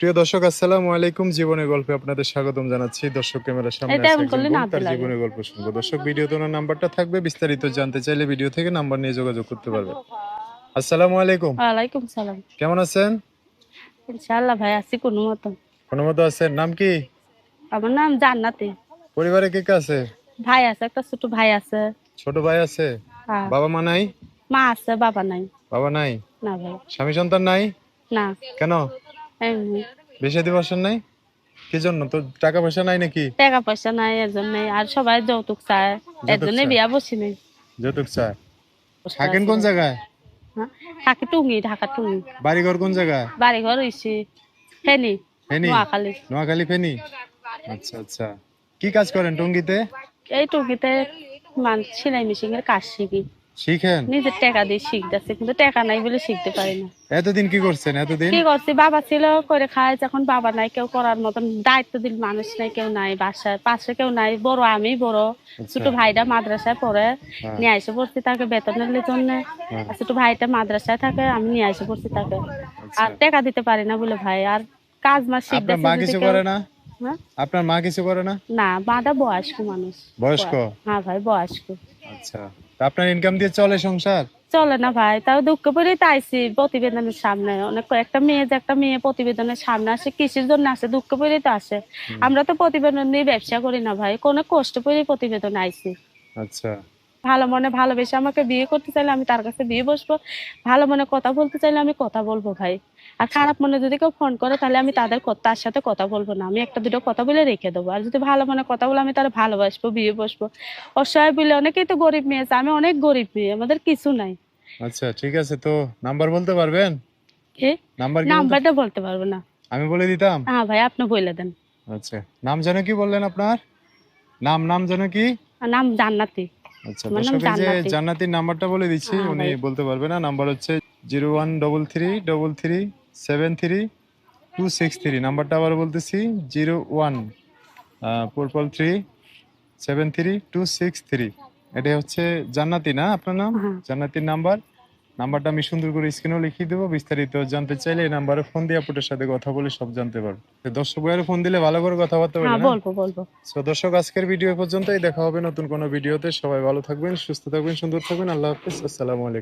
প্রিয় দর্শক আসসালামু আলাইকুম। জীবনের গল্পে আপনাদের স্বাগতম জানাচ্ছি। দর্শক ক্যামেরার সামনে তার। জীবনের গল্প শুনব। দর্শক ভিডিওতে ওনার নাম্বারটা থাকবে। বিস্তারিত জানতে চাইলে ভিডিও থেকে নাম্বার নিয়ে যোগাযোগ করতে পারবেন আসসালামু আলাইকুম। ওয়ালাইকুম সালাম। কেমন আছেন? ইনশাআল্লাহ ভাই আছি কোনো মতো। কোনো মতো আছেন? নাম কি? আমার নাম জান্নাতি। পরিবারে কে কে আছে? ভাই আছে একটা ছোট ভাই আছে। ছোট ভাই আছে? হ্যাঁ। বাবা মা নাই? মা আছে বাবা নাই। বাবা নাই? না ভাই। স্বামী সন্তান নাই? না। কেন? বেশি দিবসন নাই? কি জন্য? তো টাকা পয়সা নাই নাকি? টাকা পয়সা নাই এর জন্য আর সবাই যৌতুক চায়। এর জন্য বিয়া বসি নেই যৌতুক চায়? থাকেন কোন জায়গায়? হ্যাঁ, থাকি টুঙ্গি ঢাকা টুঙ্গি। বাড়িঘর কোন জায়গায়? বাড়ি ঘর হইছি। ফেনি ফেনি? নোয়াখালী। নোয়াখালী ফেনি? আচ্ছা আচ্ছা। কি কাজ করেন টঙ্গিতে? এই টুঙ্গিতে মান সেলাই মেশিন এর কাজ শিখি। শিখেন? নিজের টাকা দিয়ে শিখতেছে কিন্তু টাকা নাই বলে শিখতে পারি না। এতদিন কি করছেন? এতদিন? কি করছি? বাবা ছিল করে খায় যখন বাবা নাই কেউ করার মতন দায়িত্ব দিল মানুষ নাই কেউ নাই বাসায় পাশে কেউ নাই বড় আমি বড়। আচ্ছা। ছোট ভাইটা মাদ্রাসায় পড়ে হ্যাঁ। নিয়ে এসে পড়ছি তাকে বেতনের জন্য। ছোট ভাইটা মাদ্রাসায় থাকে আমি নিয়ে এসে পড়ছি তাকে। আচ্ছা। আর টাকা দিতে পারি না বলে ভাই আর কাজ মাস আপনার মা শিখতেছে কিছু করে না? হ্যাঁ? আপনার মা কিছু করে না? না মাটা বয়স্ক মানুষ। বয়স্ক? হ্যাঁ ভাই বয়স্ক। আচ্ছা। আপনার ইনকাম দিয়ে চলে সংসার? চলে না ভাই তাও দুঃখ করে তাইছি প্রতিবেদনের সামনে। অনেক একটা মেয়ে যে একটা মেয়ে প্রতিবেদনের সামনে আসে কিসের জন্য আসে? দুঃখ করে তো আসে। আমরা তো প্রতিবেদন নিয়ে ব্যবসা করি না ভাই কোনো কষ্ট করে প্রতিবেদন আইছি। আচ্ছা। ভালো মনে ভালোবেসে আমাকে বিয়ে করতে চাইলে আমি তার কাছে বিয়ে বসবো। ভালো মনে কথা বলতে চাইলে আমি কথা বলব ভাই। আর খারাপ মনে যদি কেউ ফোন করে তাহলে আমি তাদের তার সাথে কথা বলব না। আমি একটা দুটো কথা বলে রেখে দেবো। আর যদি ভালো মনে কথা বলে আমি তার ভালোবাসবো বিয়ে বসবো। অসহায় বলে অনেকেই তো গরিব মেয়ে আছে। আমি অনেক গরিব মেয়ে আমাদের কিছু নাই। আচ্ছা ঠিক আছে তো। নাম্বার বলতে পারবেন? নাম্বার নাম্বারটা বলতে পারব না। আমি বলে দিতাম? হ্যাঁ ভাই আপনি বলে দেন। আচ্ছা। নাম যেন কি বললেন আপনার? নাম নাম যেন কি? নাম জান্নাতি। আচ্ছা দর্শক এই যে জান্নাতি। জান্নাতির নাম্বারটা বলে দিচ্ছি হ্যাঁ, উনি বলতে পারবে না। নাম্বার হচ্ছে zero one double three double three seven three two six three. নাম্বারটা আবার বলতেছি zero one four three seven three two six three. এটা হচ্ছে জান্নাতি না আপনার নাম? হ্যাঁ। জান্নাতির নাম্বার। নাম্বারটা আমি সুন্দর করে স্ক্রিনেও লিখিয়ে দেবো বিস্তারিত জানতে চাইলে এই নাম্বারে ফোন দিয়ে আপুটের সাথে কথা বলে সব জানতে পারব। দর্শক ভাইয়ের ফোন দিলে ভালো করে কথাবার্তা বলবেন হ্যাঁ? বলব বলব। সো দর্শক আজকের ভিডিও পর্যন্তই। দেখা হবে নতুন কোনো ভিডিওতে সবাই ভালো থাকবেন সুস্থ থাকবেন সুন্দর থাকবেন। আল্লাহ হাফিজ। আসসালামু আলাইকুম।